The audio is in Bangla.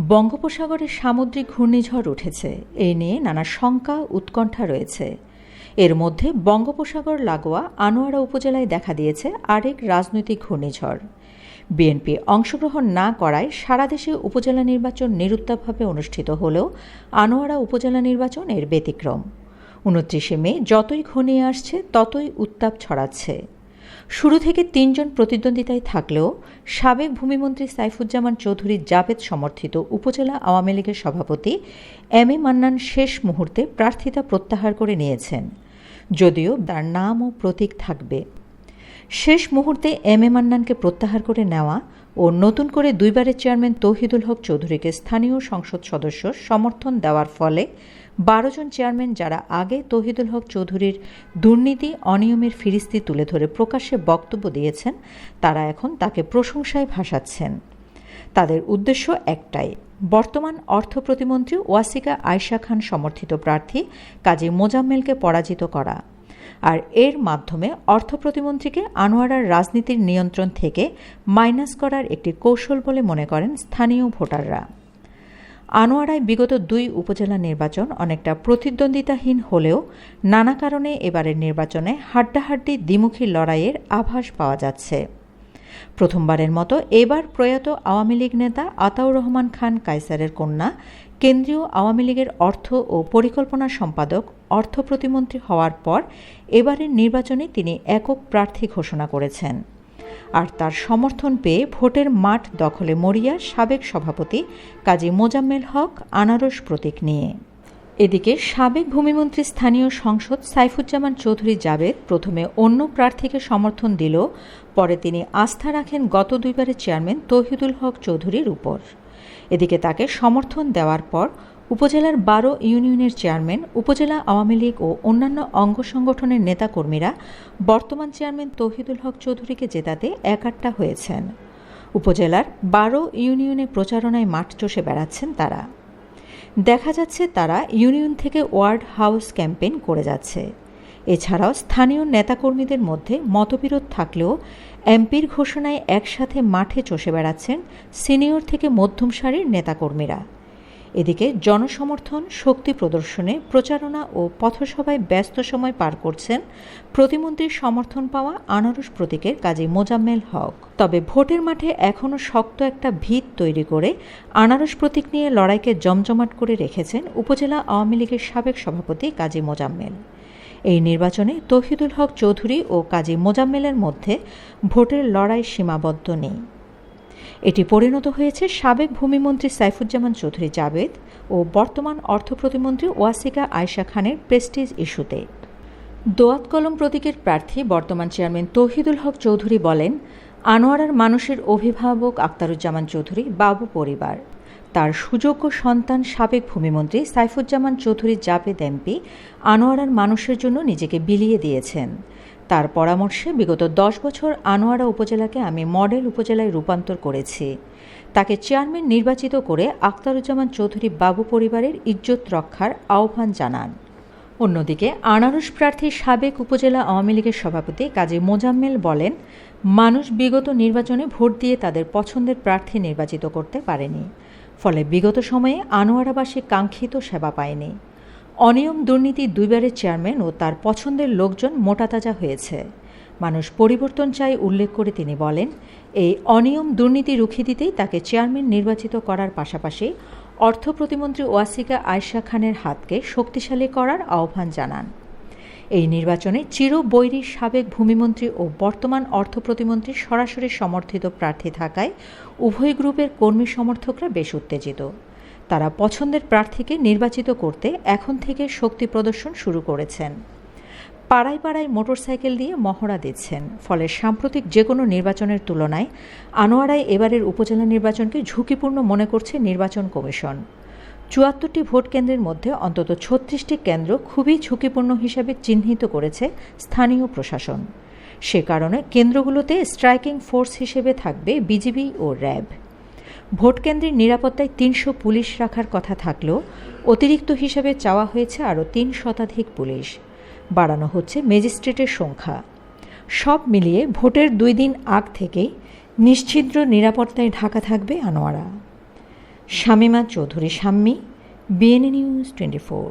বঙ্গোপসাগরে সামুদ্রিক ঘূর্ণিঝড় উঠেছে। এই নিয়ে নানা শঙ্কা, উৎকণ্ঠা রয়েছে। এর মধ্যে বঙ্গোপসাগর, লাগোয়া, আনোয়ারা উপজেলায় দেখা দিয়েছে আরেক রাজনৈতিক ঘূর্ণিঝড়। বিএনপি অংশগ্রহণ না করায় সারা দেশে উপজেলা নির্বাচন নিরুত্তাপভাবে অনুষ্ঠিত হলেও আনোয়ারা উপজেলা নির্বাচন এর ব্যতিক্রম। উনত্রিশে মে যতই ঘনিয়ে আসছে, ততই উত্তাপ ছড়াচ্ছে। শুরু থেকে তিনজন প্রতিদ্বন্দ্বিতায় থাকলেও সাবেক ভূমিমন্ত্রী সাইফুজ্জামান চৌধুরী জাবেদ সমর্থিত উপজেলা আওয়ামী লীগের সভাপতি এম এ মান্নান শেষ মুহূর্তে প্রার্থিতা প্রত্যাহার করে নিয়েছেন। যদিও তার নাম ও প্রতীক থাকবে। শেষ মুহূর্তে এম এ মান্নানকে প্রত্যাহার করে নেওয়া ও নতুন করে দুইবারের চেয়ারম্যান তৌহিদুল হক চৌধুরীকে স্থানীয় সংসদ সদস্য সমর্থন দেওয়ার ফলে বারো জন চেয়ারম্যান যারা আগে তহিদুল হক চৌধুরীর দুর্নীতি, অনিয়মের ফিরিস্তি তুলে ধরে প্রকাশ্যে বক্তব্য দিয়েছেন, তারা এখন তাকে প্রশংসায় ভাসাচ্ছেন। তাদের উদ্দেশ্য একটাই, বর্তমান অর্থ প্রতিমন্ত্রী ওয়াসিকা আয়শা খান সমর্থিত প্রার্থী কাজী মোজাম্মেলকে পরাজিত করা আর এর মাধ্যমে অর্থ প্রতিমন্ত্রীকে আনোয়ারার রাজনীতির নিয়ন্ত্রণ থেকে মাইনাস করার একটি কৌশল বলে মনে করেন স্থানীয় ভোটাররা। আনোয়ারায় বিগত দুই উপজেলা নির্বাচন অনেকটা প্রতিদ্বন্দ্বিতাহীন হলেও নানা কারণে এবারের নির্বাচনে হাড্ডাহাড্ডি দ্বিমুখী লড়াইয়ের আভাস পাওয়া যাচ্ছে। প্রথমবারের মতো এবার প্রয়াত আওয়ামী লীগ নেতা আতাউর রহমান খান কাইসারের কন্যা, কেন্দ্রীয় আওয়ামী লীগের অর্থ ও পরিকল্পনা সম্পাদক, অর্থ প্রতিমন্ত্রী হওয়ার পর এবারের নির্বাচনে তিনি একক প্রার্থী ঘোষণা করেছেন। আর তার সমর্থন পেয়ে ভোটের মাঠ দখলে মরিয়া সাবেক সভাপতি কাজী মোজাম্মেল হক আনারস প্রতীক নিয়ে। এদিকে সাবেক ভূমিমন্ত্রী স্থানীয় সংসদ সাইফুজ্জামান চৌধুরী জাবেদ প্রথমে অন্য প্রার্থীকে সমর্থন দিল, পরে তিনি আস্থা রাখেন গত দুইবারের চেয়ারম্যান তৌহিদুল হক চৌধুরীর উপর। এদিকে তাকে সমর্থন দেওয়ার পর উপজেলার বারো ইউনিয়নের চেয়ারম্যান, উপজেলা আওয়ামী লীগ ও অন্যান্য অঙ্গ সংগঠনের নেতাকর্মীরা বর্তমান চেয়ারম্যান তৌহিদুল হক চৌধুরীকে জেতাতে একাট্টা হয়েছেন। উপজেলার বারো ইউনিয়নে প্রচারণায় মাঠ চষে বেড়াচ্ছেন তারা। দেখা যাচ্ছে তারা ইউনিয়ন থেকে ওয়ার্ড হাউস ক্যাম্পেইন করে যাচ্ছে। এছাড়াও স্থানীয় নেতাকর্মীদের মধ্যে মতবিরোধ থাকলেও এমপির ঘোষণায় একসাথে মাঠে চষে বেড়াচ্ছেন সিনিয়র থেকে মধ্যম সারির নেতাকর্মীরা। এদিকে জনসমর্থন, শক্তি প্রদর্শনে প্রচারণা ও পথসভায় ব্যস্ত সময় পার করছেন প্রতিমন্ত্রীর সমর্থন পাওয়া আনারস প্রতীকের কাজী মোজাম্মেল হক। তবে ভোটের মাঠে এখনও শক্ত একটা ভিত তৈরি করে আনারস প্রতীক নিয়ে লড়াইকে জমজমাট করে রেখেছেন উপজেলা আওয়ামী লীগের সাবেক সভাপতি কাজী মোজাম্মেল। এই নির্বাচনে তহিদুল হক চৌধুরী ও কাজী মোজাম্মেলের মধ্যে ভোটের লড়াই সীমাবদ্ধ নেই। এটি পরিণত হয়েছে সাবেক ভূমিমন্ত্রী সাইফুজ্জামান চৌধুরী জাবেদ ও বর্তমান অর্থ প্রতিমন্ত্রী ওয়াসিকা আয়শা খানের প্রেস্টিজ ইস্যুতে। দোয়াত কলম প্রতীকের প্রার্থী বর্তমান চেয়ারম্যান তৌহিদুল হক চৌধুরী বলেন, আনোয়ারার মানুষের অভিভাবক আক্তারুজ্জামান চৌধুরী বাবু পরিবার। তার সুযোগ্য সন্তান সাবেক ভূমিমন্ত্রী সাইফুজ্জামান চৌধুরী জাবেদ এমপি আনোয়ারার মানুষের জন্য নিজেকে বিলিয়ে দিয়েছেন। তার পরামর্শে বিগত দশ বছর আনোয়ারা উপজেলাকে আমি মডেল উপজেলায় রূপান্তর করেছি। তাকে চেয়ারম্যান নির্বাচিত করে আখতারুজ্জামান চৌধুরী বাবু পরিবারের ইজ্জত রক্ষার আহ্বান জানান। অন্যদিকে আনারস প্রার্থী সাবেক উপজেলা আওয়ামী লীগের সভাপতি কাজী মোজাম্মেল বলেন, মানুষ বিগত নির্বাচনে ভোট দিয়ে তাদের পছন্দের প্রার্থী নির্বাচিত করতে পারেনি। ফলে বিগত সময়ে আনোয়ারাবাসী কাঙ্ক্ষিত সেবা পায়নি। অনিয়ম দুর্নীতি দুইবারের চেয়ারম্যান ও তার পছন্দের লোকজন মোটাতাজা হয়েছে। মানুষ পরিবর্তন চাই উল্লেখ করে তিনি বলেন, এই অনিয়ম দুর্নীতি রুখে দিতেই তাকে চেয়ারম্যান নির্বাচিত করার পাশাপাশি অর্থ প্রতিমন্ত্রী ওয়াসিকা আয়শা খানের হাতকে শক্তিশালী করার আহ্বান জানান। এই নির্বাচনে চির বৈরী সাবেক ভূমিমন্ত্রী ও বর্তমান অর্থ প্রতিমন্ত্রী সরাসরি সমর্থিত প্রার্থী থাকায় উভয় গ্রুপের কর্মী সমর্থকরা বেশ উত্তেজিত। তারা পছন্দের প্রার্থীকে নির্বাচিত করতে এখন থেকে শক্তি প্রদর্শন শুরু করেছেন। পাড়ায় পাড়ায় মোটরসাইকেল দিয়ে মহড়া দিচ্ছেন। ফলে সাম্প্রতিক যে কোনো নির্বাচনের তুলনায় আনোয়ারায় এবারের উপজেলা নির্বাচনকে ঝুঁকিপূর্ণ মনে করছে নির্বাচন কমিশন। চুয়াত্তরটি ভোট কেন্দ্রের মধ্যে অন্তত ছত্রিশটি কেন্দ্র খুবই ঝুঁকিপূর্ণ হিসাবে চিহ্নিত করেছে স্থানীয় প্রশাসন। সে কারণে কেন্দ্রগুলোতে স্ট্রাইকিং ফোর্স হিসেবে থাকবে বিজিবি ও র্যাব। ভোট কেন্দ্রের নিরাপত্তায় তিনশো পুলিশ রাখার কথা থাকলেও অতিরিক্ত হিসাবে চাওয়া হয়েছে আরও তিন শতাধিক পুলিশ। বাড়ানো হচ্ছে ম্যাজিস্ট্রেটের সংখ্যা। সব মিলিয়ে ভোটের দুই দিন আগ থেকেই নিশ্ছিদ্র নিরাপত্তায় ঢাকা থাকবে Anowara. Shamima Chowdhury, Shammi BNA news twenty four.